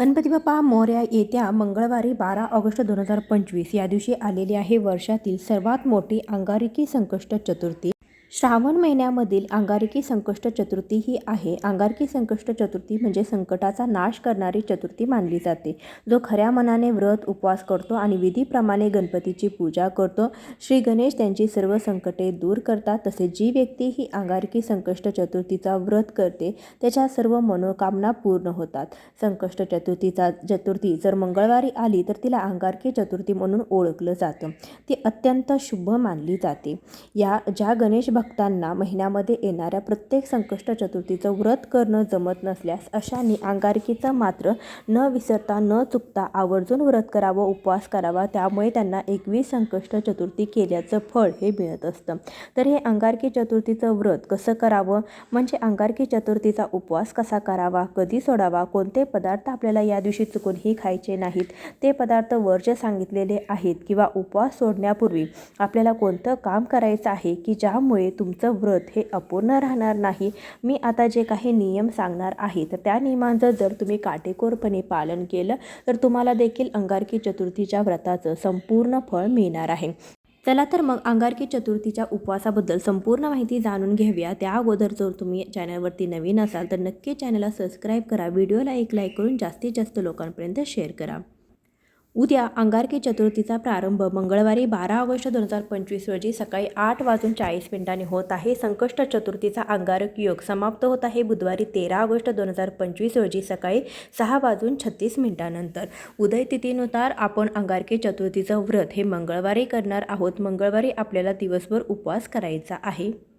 गणपती बाप्पा मोरया येत्या मंगळवारी बारा ऑगस्ट दोन हजार पंचवीस या दिवशी आलेली आहे वर्षातील सर्वात मोठी अंगारिकी संकष्ट चतुर्थी. श्रावण महिन्यामधील अंगारकी संकष्ट चतुर्थी ही आहे. अंगारकी संकष्ट चतुर्थी म्हणजे संकटाचा नाश करणारी चतुर्थी मानली जाते. जो खऱ्या मनाने व्रत उपवास करतो आणि विधीप्रमाणे गणपतीची पूजा करतो श्री गणेश त्यांची सर्व संकटे दूर करतात. तसेच जी व्यक्ती ही अंगारकी संकष्ट चतुर्थीचा व्रत करते त्याच्या सर्व मनोकामना पूर्ण होतात. संकष्ट चतुर्थीचा चतुर्थी जर मंगळवारी आली तर तिला अंगारकी चतुर्थी म्हणून ओळखलं जातं. ती अत्यंत शुभ मानली जाते. या ज्या गणेश भक्तांना महिन्यामध्ये येणाऱ्या प्रत्येक संकष्ट चतुर्थीचं व्रत करणं जमत नसल्यास अशांनी अंगारकीचं मात्र न विसरता न चुकता आवर्जून व्रत करावं उपवास करावा त्यामुळे त्यांना एकवीस संकष्ट चतुर्थी केल्याचं फळ हे मिळत असतं. तर हे अंगारकी चतुर्थीचं व्रत कसं करावं? म्हणजे अंगारकी चतुर्थीचा उपवास कसा करावा? कधी सोडावा? कोणते पदार्थ आपल्याला या दिवशी चुकूनही खायचे नाहीत? ते पदार्थ वर्ज सांगितलेले आहेत किंवा उपवास सोडण्यापूर्वी आपल्याला कोणतं काम करायचं आहे? की ज्यामुळे तुमचं व्रत हे अपूर्ण राहणार नाही. मी आता जे काही नियम सांगणार आहे तर त्या नियमांचं जर तुम्ही काटेकोरपणे पालन केलं तर तुम्हाला देखील अंगारकी चतुर्थीच्या व्रताचं संपूर्ण फळ मिळणार आहे. चला तर मग अंगारकी चतुर्थीच्या उपवासाबद्दल संपूर्ण माहिती जाणून घेऊया. त्या अगोदर जर तुम्ही चॅनलवरती नवीन असाल तर नक्की चॅनलला सबस्क्राईब करा व्हिडिओला एक लाईक करून जास्तीत जास्त लोकांपर्यंत शेअर करा. उद्या अंगारकी चतुर्थीचा प्रारंभ मंगळवारी बारा ऑगस्ट दोन हजार पंचवीस रोजी सकाळी आठ वाजून चाळीस मिनिटांनी होत आहे. संकष्ट चतुर्थीचा अंगारक योग समाप्त होत आहे. बुधवारी तेरा ऑगस्ट दोन हजार पंचवीस रोजी सकाळी सहा वाजून छत्तीस मिनिटानंतर. उदय तिथीनुसार आपण अंगारकी चतुर्थीचं व्रत हे मंगळवारी करणार आहोत. मंगळवारी आपल्याला दिवसभर उपवास करायचा आहे.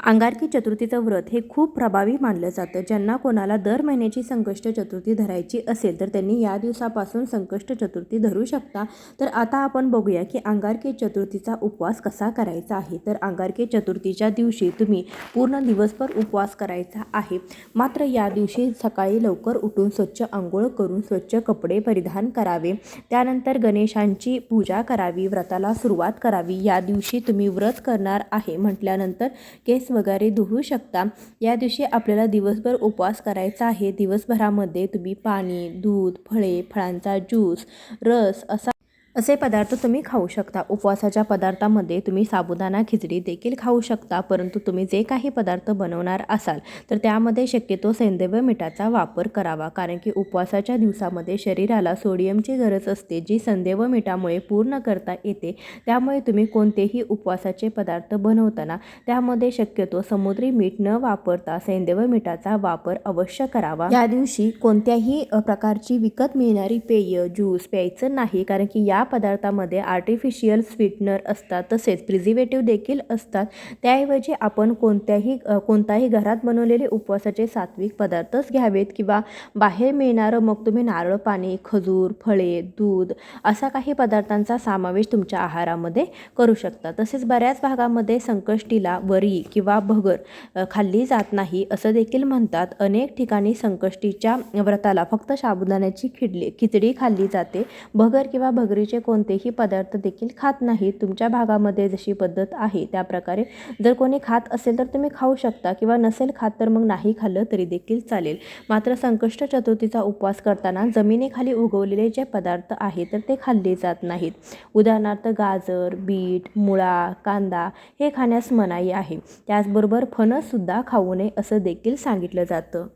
अंगारकी चतुर्थीचं व्रत हे खूप प्रभावी मानलं जातं. ज्यांना कोणाला दर महिन्याची संकष्ट चतुर्थी धरायची असेल तर त्यांनी या दिवसापासून संकष्ट चतुर्थी धरू शकता. तर आता आपण बघूया की अंगारकी चतुर्थीचा उपवास कसा करायचा आहे. तर अंगारकी चतुर्थीच्या दिवशी तुम्ही पूर्ण दिवसभर उपवास करायचा आहे. मात्र या दिवशी सकाळी लवकर उठून स्वच्छ आंघोळ करून स्वच्छ कपडे परिधान करावे. त्यानंतर गणेशांची पूजा करावी व्रताला सुरुवात करावी. या दिवशी तुम्ही व्रत करणार आहे म्हटल्यानंतर केस वगैरे धुवू शकता. या दिवशी आपल्याला दिवसभर उपवास करायचा आहे. दिवसभरामध्ये तुम्ही पाणी दूध फळे फळांचा ज्यूस रस असा असे पदार्थ तुम्ही खाऊ शकता. उपवासाच्या पदार्थामध्ये तुम्ही साबुदाणा खिचडी देखील खाऊ शकता परंतु तुम्ही जे काही पदार्थ बनवणार असाल तर त्यामध्ये शक्यतो सेंद्रिय मिठाचा वापर करावा. कारण की उपवासाच्या दिवसामध्ये शरीराला सोडियमची गरज असते जी संदेव मिठामुळे पूर्ण करता येते. त्यामुळे तुम्ही कोणतेही उपवासाचे पदार्थ बनवताना त्यामध्ये शक्यतो समुद्री मीठ न वापरता सेंदेव मिठाचा वापर अवश्य करावा. या दिवशी कोणत्याही प्रकारची विकत मिळणारी पेय ज्यूस प्यायचं नाही कारण की या या पदार्थामध्ये आर्टिफिशियल स्वीटनर असतात तसेच प्रिझिवेटिव्ह देखील असतात त्याऐवजी आपण कोणत्याही कोणताही घरात बनवलेले उपवासाचे सात्विक पदार्थच घ्यावेत किंवा बाहेर मिळणारं मग तुम्ही नारळ पाणी खजूर फळे दूध असा काही पदार्थांचा समावेश तुमच्या आहारामध्ये करू शकता. तसेच बऱ्याच भागामध्ये संकष्टीला वरी किंवा भगर खाल्ली जात नाही असं देखील म्हणतात. अनेक ठिकाणी संकष्टीच्या व्रताला फक्त साबुदाण्याची खिडली खिचडी खाल्ली जाते. भगर किंवा भगरी कोणतेही पदार्थ देखील खात नाहीत तुमच्या भागामध्ये जशी पद्धत आहे त्याप्रकारे जर कोणी खात असेल तर तुम्ही खाऊ शकता किंवा नसेल खात तर मग नाही खाल्लं तरी देखील चालेल. मात्र संकष्ट चतुर्थीचा उपवास करताना जमिनीखाली उगवलेले जे पदार्थ आहेत तर ते खाल्ले जात नाहीत. उदाहरणार्थ गाजर बीट मुळा कांदा हे खाण्यास मनाई आहे. त्याचबरोबर फणससुद्धा खाऊ नये असं देखील सांगितलं जातं.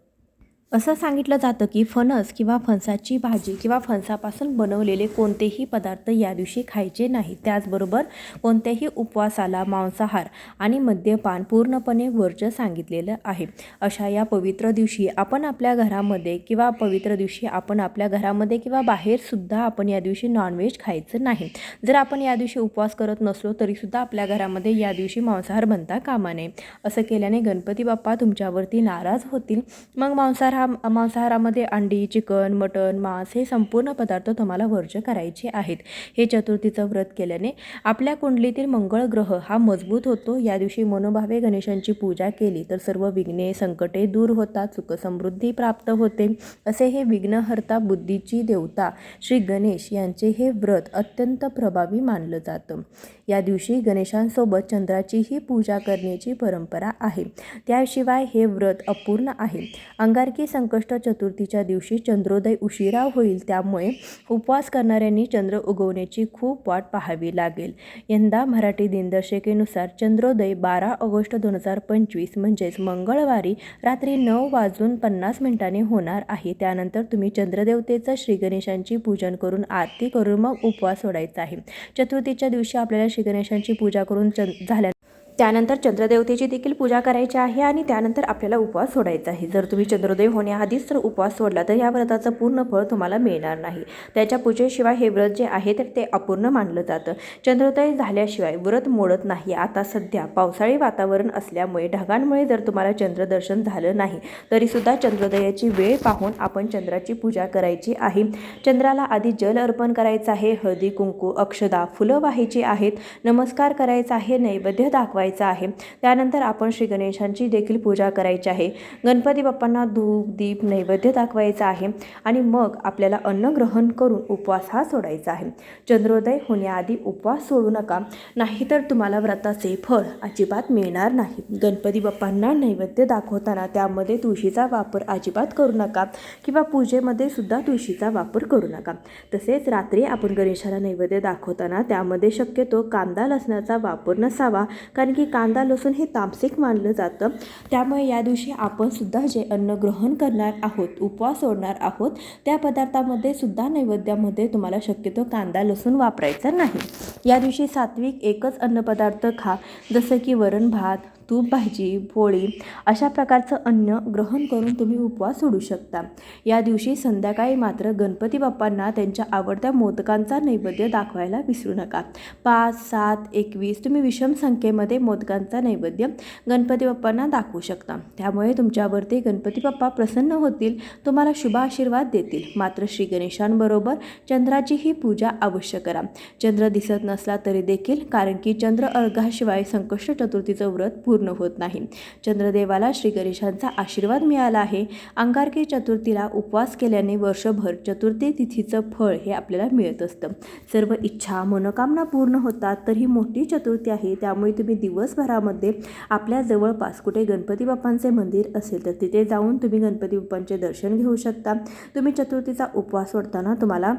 असं सांगितलं जातं की फणस किंवा फणसाची भाजी किंवा फणसापासून बनवलेले कोणतेही पदार्थ या दिवशी खायचे नाही त्याचबरोबर कोणत्याही उपवासाला मांसाहार आणि मद्यपान पूर्णपणे वर्ज सांगितलेलं आहे. अशा या पवित्र दिवशी आपण आपल्या घरामध्ये किंवा पवित्र दिवशी आपण आपल्या घरामध्ये किंवा बाहेरसुद्धा आपण या दिवशी नॉनव्हेज खायचं नाही. जर आपण या दिवशी उपवास करत नसलो तरीसुद्धा आपल्या घरामध्ये या दिवशी मांसाहार बनता कामा नये. असं केल्याने गणपती बाप्पा तुमच्यावरती नाराज होतील. मग मांसाहार मांसाहारा मांसाहारामध्ये अंडी चिकन मटण मांस हे संपूर्ण पदार्थ तुम्हाला वर्ज्य करायचे आहेत. हे चतुर्थीचं व्रत केल्याने आपल्या कुंडलीतील मंगळ ग्रह हा मजबूत होतो. या दिवशी मनोभावे गणेशांची पूजा केली तर सर्व विघ्ने संकटे दूर होतात सुखसमृद्धी प्राप्त होते. असे हे विघ्नहर्ता बुद्धीची देवता श्री गणेश यांचे हे व्रत अत्यंत प्रभावी मानलं जातं. या दिवशी गणेशांसोबत चंद्राचीही पूजा करण्याची परंपरा आहे. त्याशिवाय हे व्रत अपूर्ण आहे. अंगारकी अंगारकी संकष्ट चतुर्थीच्या दिवशी चंद्रोदय उशिरा होईल त्यामुळे उपवास करणाऱ्यांनी चंद्र उगवण्याची खूप वाट पाहावी लागेल. यंदा मराठी दिनदर्शिकेनुसार चंद्रोदय बारा ऑगस्ट दोन हजार पंचवीस म्हणजेच मंगळवारी रात्री नऊ वाजून पन्नास मिनिटांनी होणार आहे. त्यानंतर तुम्ही चंद्रदेवतेचं श्री गणेशांची पूजन करून आरती करून मग उपवास सोडायचा आहे. चतुर्थीच्या दिवशी आपल्याला श्री गणेशांची पूजा करून चंद झाल्या त्यानंतर चंद्रदेवतेची देखील पूजा करायची आहे आणि त्यानंतर आपल्याला उपवास सोडायचा आहे. जर तुम्ही चंद्रोदय होण्याआधीच जर उपवास सोडला तर या व्रताचं पूर्ण फळ तुम्हाला मिळणार नाही. त्याच्या पूजेशिवाय हे व्रत जे आहे तर ते अपूर्ण मानलं जातं. चंद्रोदय झाल्याशिवाय व्रत मोडत नाही. आता सध्या पावसाळी वातावरण असल्यामुळे ढगांमुळे जर तुम्हाला चंद्रदर्शन झालं नाही तरीसुद्धा चंद्रोदयाची वेळ पाहून आपण चंद्राची पूजा करायची आहे. चंद्राला आधी जल अर्पण करायचं आहे. हळदी कुंकू अक्षदा फुलं व्हायची आहेत. नमस्कार करायचा आहे. नैवेद्य दाखवायचा आहे. त्यानंतर आपण श्री गणेशांची देखील पूजा करायची आहे. गणपती बाप्पांना धूप दीप नैवेद्य दाखवायचा आहे आणि मग आपल्याला अन्न ग्रहण करून उपवास हा सोडायचा आहे. चंद्रोदय होण्याआधी उपवास सोडू नका. नाहीतर तुम्हाला व्रताचे फळ अजिबात मिळणार नाही. गणपती बाप्पांना नैवेद्य दाखवताना त्यामध्ये तुळशीचा वापर अजिबात करू नका किंवा पूजेमध्ये सुद्धा तुळशीचा वापर करू नका. तसेच रात्री आपण गणेशाला नैवेद्य दाखवताना त्यामध्ये शक्यतो कांदा लसणाचा वापर नसावा कारण की कांदा लसूण हे तामसिक मानलं जातं. त्यामुळे या दिवशी आपण सुद्धा जे अन्न ग्रहण करणार आहोत उपवास सोडणार आहोत त्या पदार्थामध्ये सुद्धा नैवेद्यामध्ये तुम्हाला शक्यतो कांदा लसूण वापरायचा नाही. या दिवशी सात्विक एकच अन्नपदार्थ खा जसं की वरण भात तूप भाजी पोळी अशा प्रकारचं अन्न ग्रहण करून तुम्ही उपवास सोडू शकता. या दिवशी संध्याकाळी मात्र गणपती बाप्पांना त्यांच्या आवडत्या मोदकांचा नैवेद्य दाखवायला विसरू नका. पाच सात एकवीस तुम्ही विषम संख्येमध्ये मोदकांचा नैवेद्य गणपती बाप्पांना दाखवू शकता. त्यामुळे तुमच्यावरती गणपती बाप्पा प्रसन्न होतील तुम्हाला शुभ आशीर्वाद देतील. मात्र श्री गणेशांबरोबर चंद्राची ही पूजा अवश्य करा. चंद्र दिसत नसला तरी देखील कारण की चंद्र अर्घाशिवाय संकष्ट चतुर्थीचं व्रत पूर्ण होत नाही. चंद्रदेवाला श्री गणेशांचा आशीर्वाद मिळाला आहे. अंगारकी चतुर्थीला उपवास केल्याने वर्षभर चतुर्थी तिथीचं फळ हे आपल्याला मिळत असतं. सर्व इच्छा मनोकामना पूर्ण होतात तर ही मोठी चतुर्थी आहे. त्यामुळे तुम्ही दिवसभरामध्ये आपल्या जवळपास कुठे गणपती बाप्पांचे मंदिर असेल तर तिथे जाऊन तुम्ही गणपती बाप्पांचे दर्शन घेऊ शकता. तुम्ही चतुर्थीचा उपवास सोडताना तुम्हाला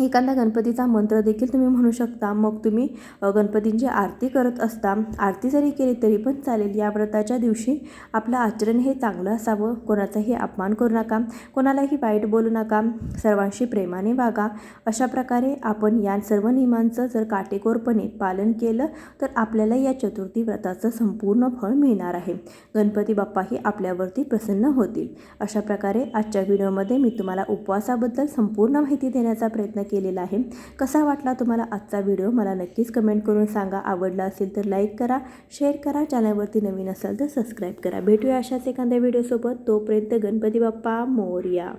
एखादा गणपतीचा मंत्र देखील तुम्ही म्हणू शकता. मग तुम्ही गणपतींची आरती करत असता. आरती जरी केली तरी पण चालेल. या व्रताच्या दिवशी आपलं आचरण हे चांगलं असावं. कोणाचाही अपमान करू नका. कोणालाही वाईट बोलू नका. सर्वांशी प्रेमाने वागा. अशा प्रकारे आपण या सर्व नियमांचं जर काटेकोरपणे पालन केलं तर आपल्याला या चतुर्थी व्रताचं संपूर्ण फळ मिळणार आहे. गणपती बाप्पाही आपल्यावरती प्रसन्न होतील. अशा प्रकारे आजच्या व्हिडिओमध्ये मी तुम्हाला उपवासाबद्दल संपूर्ण माहिती देण्याचा प्रयत्न प्रयत्न केलेला आहे. कसा वाटला तुम्हाला आजचा व्हिडिओ? मला नक्कीच कमेंट करून सांगा. आवडला असेल तर लाईक करा शेअर करा. चॅनलवरती नवीन असाल तर सबस्क्राईब करा. भेटूया अशाच एखाद्या व्हिडिओसोबत तोपर्यंत गणपती बाप्पा मोरया.